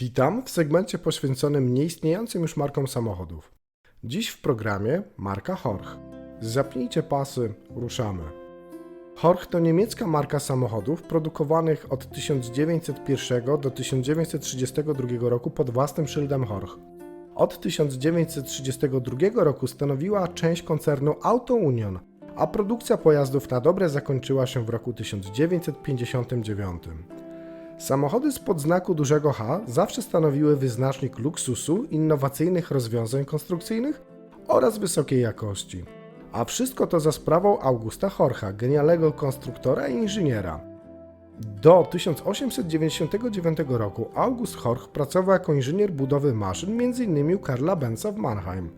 Witam w segmencie poświęconym nieistniejącym już markom samochodów. Dziś w programie marka Horch. Zapnijcie pasy, ruszamy. Horch to niemiecka marka samochodów produkowanych od 1901 do 1932 roku pod własnym szyldem Horch. Od 1932 roku stanowiła część koncernu Auto Union, a produkcja pojazdów na dobre zakończyła się w roku 1959. Samochody spod znaku dużego H zawsze stanowiły wyznacznik luksusu, innowacyjnych rozwiązań konstrukcyjnych oraz wysokiej jakości. A wszystko to za sprawą Augusta Horcha, genialnego konstruktora i inżyniera. Do 1899 roku August Horch pracował jako inżynier budowy maszyn m.in. u Karla Benza w Mannheim.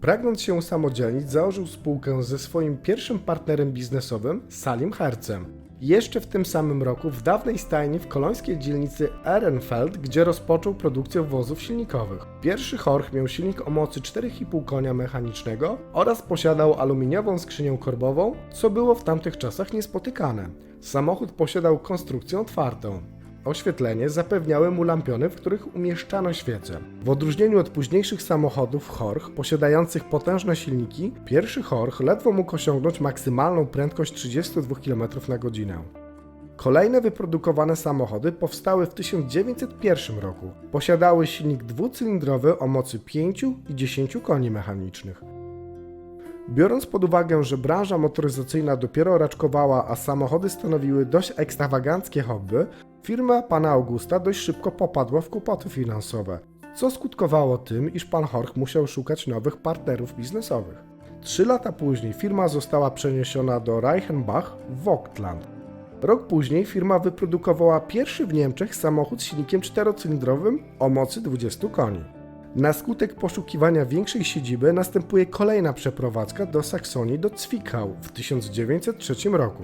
Pragnąc się usamodzielnić, założył spółkę ze swoim pierwszym partnerem biznesowym, Salim Hercem. Jeszcze w tym samym roku w dawnej stajni w kolońskiej dzielnicy Ehrenfeld, gdzie rozpoczął produkcję wozów silnikowych. Pierwszy Horch miał silnik o mocy 4,5 konia mechanicznego oraz posiadał aluminiową skrzynię korbową, co było w tamtych czasach niespotykane. Samochód posiadał konstrukcję otwartą. Oświetlenie zapewniały mu lampiony, w których umieszczano świece. W odróżnieniu od późniejszych samochodów Horch posiadających potężne silniki, pierwszy Horch ledwo mógł osiągnąć maksymalną prędkość 32 km na godzinę. Kolejne wyprodukowane samochody powstały w 1901 roku. Posiadały silnik dwucylindrowy o mocy 5 i 10 koni mechanicznych. Biorąc pod uwagę, że branża motoryzacyjna dopiero raczkowała, a samochody stanowiły dość ekstrawaganckie hobby, firma pana Augusta dość szybko popadła w kłopoty finansowe, co skutkowało tym, iż pan Horch musiał szukać nowych partnerów biznesowych. Trzy lata później firma została przeniesiona do Reichenbach w Vogtland. Rok później firma wyprodukowała pierwszy w Niemczech samochód z silnikiem czterocylindrowym o mocy 20 koni. Na skutek poszukiwania większej siedziby następuje kolejna przeprowadzka do Saksonii do Zwickau w 1903 roku.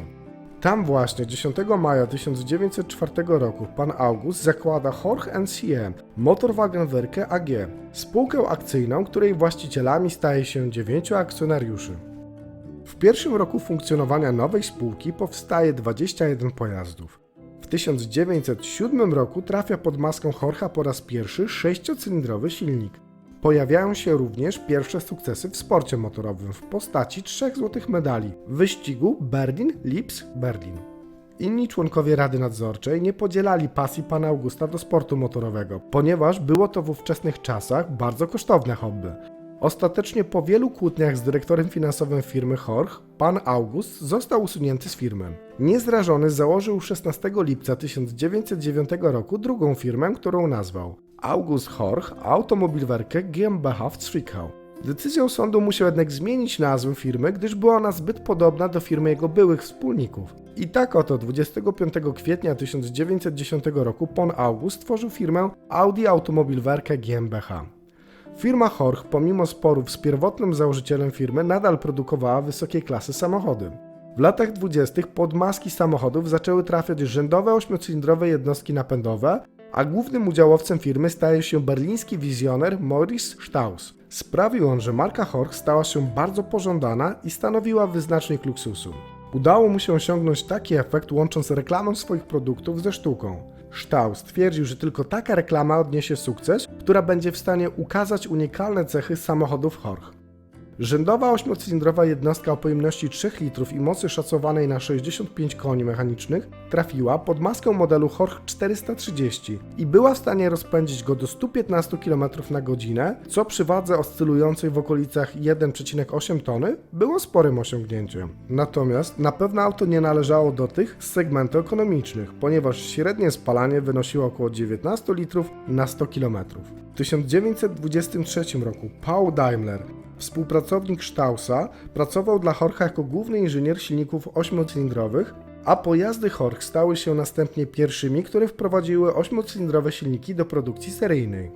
Tam właśnie 10 maja 1904 roku pan August zakłada Horch NCM Motorwagenwerke AG, spółkę akcyjną, której właścicielami staje się dziewięciu akcjonariuszy. W pierwszym roku funkcjonowania nowej spółki powstaje 21 pojazdów. W 1907 roku trafia pod maskę Horcha po raz pierwszy sześciocylindrowy silnik. Pojawiają się również pierwsze sukcesy w sporcie motorowym w postaci trzech złotych medali w wyścigu Berlin-Lips-Berlin. Inni członkowie Rady Nadzorczej nie podzielali pasji pana Augusta do sportu motorowego, ponieważ było to w ówczesnych czasach bardzo kosztowne hobby. Ostatecznie po wielu kłótniach z dyrektorem finansowym firmy Horch, pan August został usunięty z firmy. Niezrażony założył 16 lipca 1909 roku drugą firmę, którą nazwał August Horch Automobilwerke GmbH w Zwickau. Decyzją sądu musiał jednak zmienić nazwę firmy, gdyż była ona zbyt podobna do firmy jego byłych wspólników. I tak oto 25 kwietnia 1910 roku pan August stworzył firmę Audi Automobilwerke GmbH. Firma Horch, pomimo sporów z pierwotnym założycielem firmy, nadal produkowała wysokiej klasy samochody. W latach 20. pod maski samochodów zaczęły trafiać rzędowe ośmiocylindrowe jednostki napędowe, a głównym udziałowcem firmy staje się berliński wizjoner Maurice Strauss. Sprawił on, że marka Horch stała się bardzo pożądana i stanowiła wyznacznik luksusu. Udało mu się osiągnąć taki efekt łącząc reklamę swoich produktów ze sztuką. Stauss stwierdził, że tylko taka reklama odniesie sukces, która będzie w stanie ukazać unikalne cechy samochodów Horch. Rzędowa ośmiocylindrowa jednostka o pojemności 3 litrów i mocy szacowanej na 65 koni mechanicznych trafiła pod maskę modelu Horch 430 i była w stanie rozpędzić go do 115 km na godzinę, co przy wadze oscylującej w okolicach 1,8 tony było sporym osiągnięciem. Natomiast na pewno auto nie należało do tych z segmentu ekonomicznych, ponieważ średnie spalanie wynosiło około 19 litrów na 100 km. W 1923 roku Paul Daimler Współpracownik Staussa pracował dla Horcha jako główny inżynier silników ośmiocylindrowych, a pojazdy Horch stały się następnie pierwszymi, które wprowadziły ośmiocylindrowe silniki do produkcji seryjnej.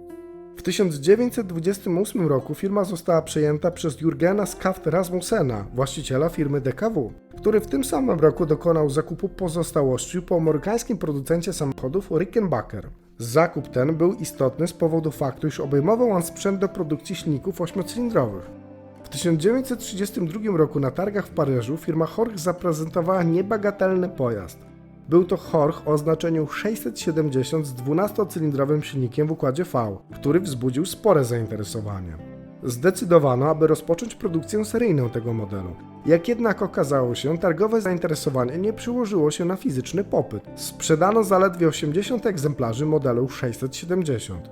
W 1928 roku firma została przejęta przez Jurgena Skaft Rasmussena, właściciela firmy DKW, który w tym samym roku dokonał zakupu pozostałości po amerykańskim producencie samochodów Rickenbacker. Zakup ten był istotny z powodu faktu, iż obejmował on sprzęt do produkcji silników ośmiocylindrowych. W 1932 roku na targach w Paryżu firma Horch zaprezentowała niebagatelny pojazd. Był to Horch o oznaczeniu 670 z 12-cylindrowym silnikiem w układzie V, który wzbudził spore zainteresowanie. Zdecydowano, aby rozpocząć produkcję seryjną tego modelu. Jak jednak okazało się, targowe zainteresowanie nie przyłożyło się na fizyczny popyt. Sprzedano zaledwie 80 egzemplarzy modelu 670.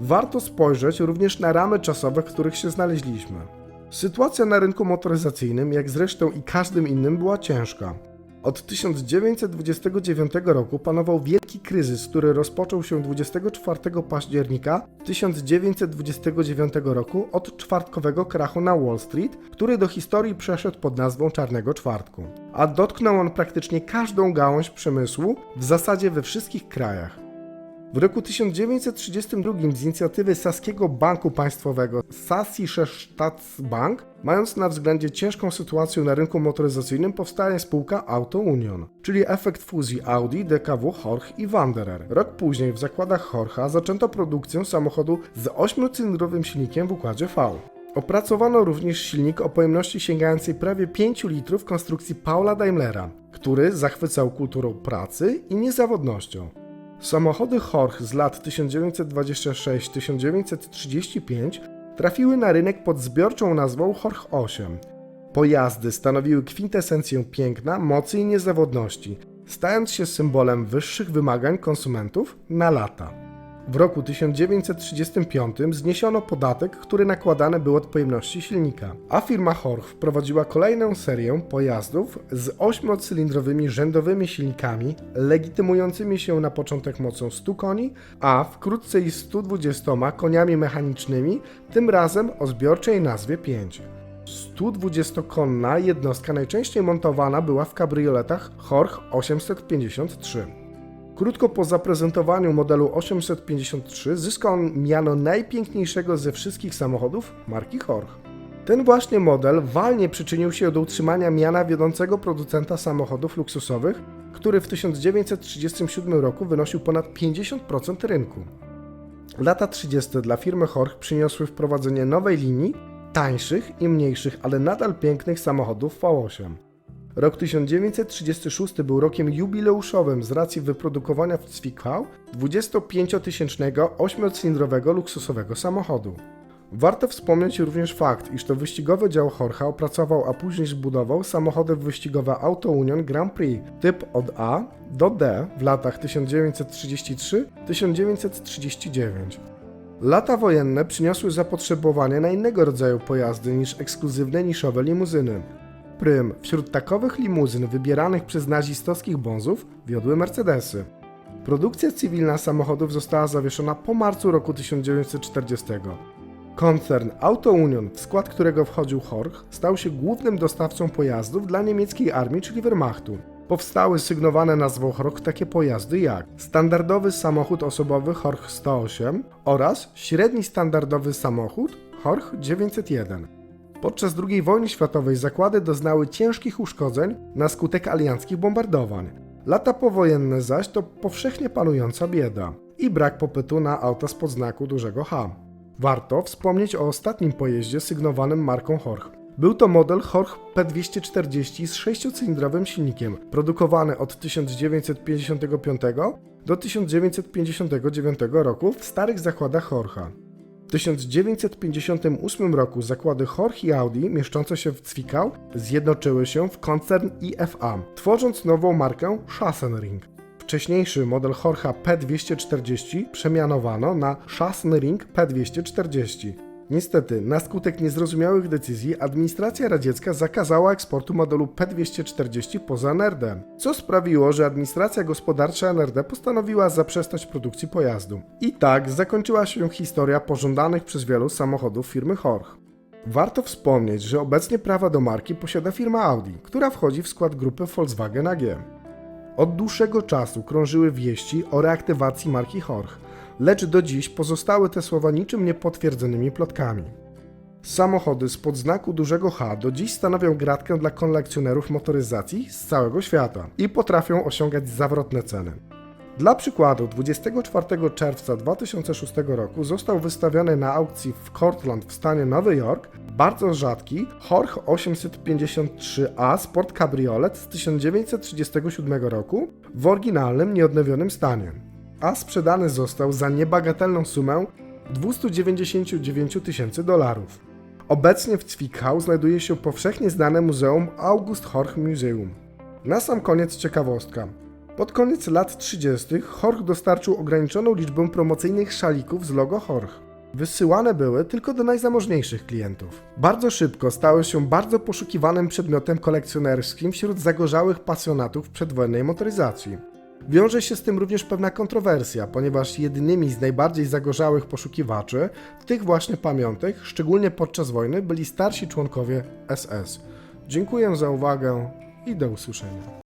Warto spojrzeć również na ramy czasowe, w których się znaleźliśmy. Sytuacja na rynku motoryzacyjnym, jak zresztą i każdym innym, była ciężka. Od 1929 roku panował wielki kryzys, który rozpoczął się 24 października 1929 roku od czwartkowego krachu na Wall Street, który do historii przeszedł pod nazwą Czarnego Czwartku. A dotknął on praktycznie każdą gałąź przemysłu, w zasadzie we wszystkich krajach. W roku 1932 z inicjatywy Saskiego Banku Państwowego Sassische Staatsbank, mając na względzie ciężką sytuację na rynku motoryzacyjnym, powstaje spółka Auto Union, czyli efekt fuzji Audi, DKW, Horch i Wanderer. Rok później w zakładach Horcha zaczęto produkcję samochodu z 8-cylindrowym silnikiem w układzie V. Opracowano również silnik o pojemności sięgającej prawie 5 litrów konstrukcji Paula Daimlera, który zachwycał kulturą pracy i niezawodnością. Samochody Horch z lat 1926-1935 trafiły na rynek pod zbiorczą nazwą Horch 8. Pojazdy stanowiły kwintesencję piękna, mocy i niezawodności, stając się symbolem wyższych wymagań konsumentów na lata. W roku 1935 zniesiono podatek, który nakładany był od pojemności silnika, a firma Horch wprowadziła kolejną serię pojazdów z 8-cylindrowymi rzędowymi silnikami, legitymującymi się na początek mocą 100 koni, a wkrótce i 120 koniami mechanicznymi, tym razem o zbiorczej nazwie 5. 120-konna jednostka najczęściej montowana była w kabrioletach Horch 853. Krótko po zaprezentowaniu modelu 853 zyskał on miano najpiękniejszego ze wszystkich samochodów marki Horch. Ten właśnie model walnie przyczynił się do utrzymania miana wiodącego producenta samochodów luksusowych, który w 1937 roku wynosił ponad 50% rynku. Lata 30. dla firmy Horch przyniosły wprowadzenie nowej linii, tańszych i mniejszych, ale nadal pięknych samochodów V8. Rok 1936 był rokiem jubileuszowym z racji wyprodukowania w Zwickau 25-tysięcznego 8-cylindrowego luksusowego samochodu. Warto wspomnieć również fakt, iż to wyścigowy dział Horcha opracował, a później zbudował samochody wyścigowe Auto Union Grand Prix typ od A do D w latach 1933-1939. Lata wojenne przyniosły zapotrzebowanie na innego rodzaju pojazdy niż ekskluzywne niszowe limuzyny. Prym wśród takowych limuzyn wybieranych przez nazistowskich bonzów wiodły Mercedesy. Produkcja cywilna samochodów została zawieszona po marcu roku 1940. Koncern Auto Union, w skład którego wchodził Horch, stał się głównym dostawcą pojazdów dla niemieckiej armii, czyli Wehrmachtu. Powstały sygnowane nazwą Horch takie pojazdy jak standardowy samochód osobowy Horch 108 oraz średni standardowy samochód Horch 901. Podczas II wojny światowej zakłady doznały ciężkich uszkodzeń na skutek alianckich bombardowań. Lata powojenne zaś to powszechnie panująca bieda i brak popytu na auta z podznaku dużego H. Warto wspomnieć o ostatnim pojeździe sygnowanym marką Horch. Był to model Horch P240 z 6-cylindrowym silnikiem, produkowany od 1955 do 1959 roku w starych zakładach Horcha. W 1958 roku zakłady Horch i Audi, mieszczące się w Zwickau, zjednoczyły się w koncern IFA, tworząc nową markę Schassenring. Wcześniejszy model Horcha P240 przemianowano na Schassenring P240. Niestety, na skutek niezrozumiałych decyzji administracja radziecka zakazała eksportu modelu P240 poza NRD, co sprawiło, że administracja gospodarcza NRD postanowiła zaprzestać produkcji pojazdu. I tak zakończyła się historia pożądanych przez wielu samochodów firmy Horch. Warto wspomnieć, że obecnie prawa do marki posiada firma Audi, która wchodzi w skład grupy Volkswagen AG. Od dłuższego czasu krążyły wieści o reaktywacji marki Horch, lecz do dziś pozostały te słowa niczym niepotwierdzonymi plotkami. Samochody z podznaku dużego H do dziś stanowią gratkę dla kolekcjonerów motoryzacji z całego świata i potrafią osiągać zawrotne ceny. Dla przykładu, 24 czerwca 2006 roku został wystawiony na aukcji w Cortland w stanie Nowy Jork bardzo rzadki Horch 853A Sport Cabriolet z 1937 roku w oryginalnym, nieodnowionym stanie, a sprzedany został za niebagatelną sumę 299 tysięcy dolarów. Obecnie w Zwickau znajduje się powszechnie znane muzeum August Horch Museum. Na sam koniec ciekawostka. Pod koniec lat 30. Horch dostarczył ograniczoną liczbę promocyjnych szalików z logo Horch. Wysyłane były tylko do najzamożniejszych klientów. Bardzo szybko stały się bardzo poszukiwanym przedmiotem kolekcjonerskim wśród zagorzałych pasjonatów przedwojennej motoryzacji. Wiąże się z tym również pewna kontrowersja, ponieważ jedynymi z najbardziej zagorzałych poszukiwaczy tych właśnie pamiątek, szczególnie podczas wojny, byli starsi członkowie SS. Dziękuję za uwagę i do usłyszenia.